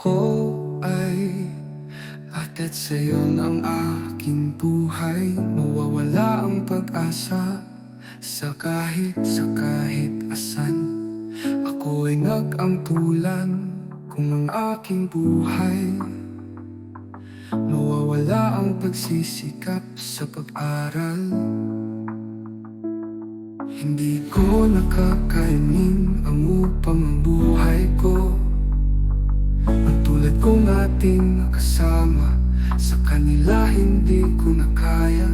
Ako ay atid sa'yo ng aking buhay. Mawawala ang pag-asa sa kahit sa kahit asan. Ako ay nag-ampulan kung ang aking buhay. Mawawala ang pagsisikap sa pag-aral. Hindi ko nakakainin ang upang ang buhay ating kasama Sa kanila hindi ko na kaya.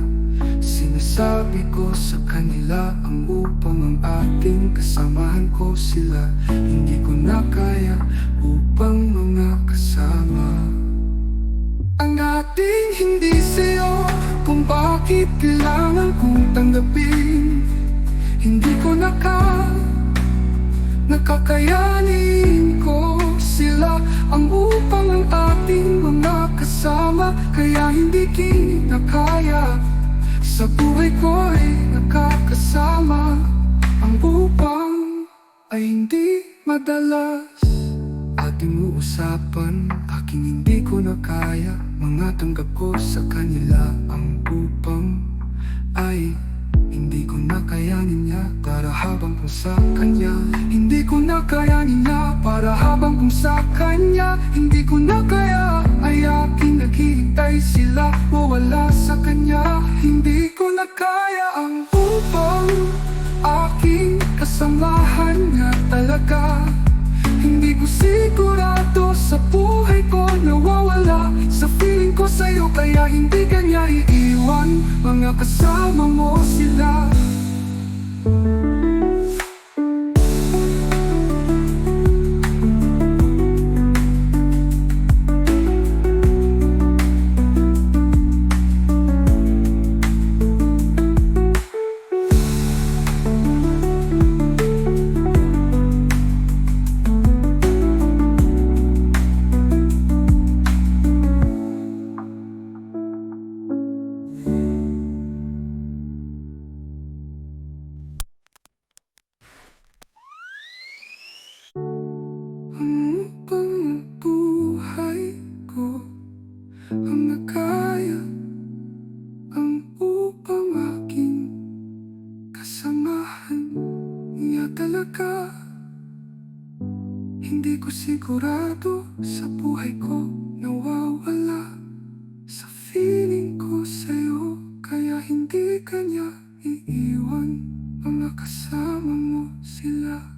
Sinasabi ko sa kanila ang upang ang ating kasamahan ko sila. Hindi ko na kaya upang mga kasama. Ang ating hindi sa'yo Kung bakit kailangan kong tanggapin. Hindi ko na kaya Nakakayanin sila Ang upang ang ating mga kasama. Kaya hindi kinakaya Sa buhay ko ay nakakasama Ang upang ay hindi madalas. Ating uusapan, aking hindi ko na kaya. Mga tanggap ko sa kanila Ang upang kung sa kanya. Hindi ko na kayanin niya Para habang kung sa kanya. Hindi ko na kaya Ay aking naghihintay sila Mawala sa kanya. Hindi ko na kaya ang upang Aking kasamahan niya talaga. Hindi ko sigurado sa buhay ko Nawawala sa feeling ko sa'yo Kaya hindi ka niya iiwan. Mga kasama mo sila. Ano Di ko sigurado sa buhay ko nawawala Sa feeling ko sa'yo Kaya hindi kanya iiwan. Mga kasama mo sila.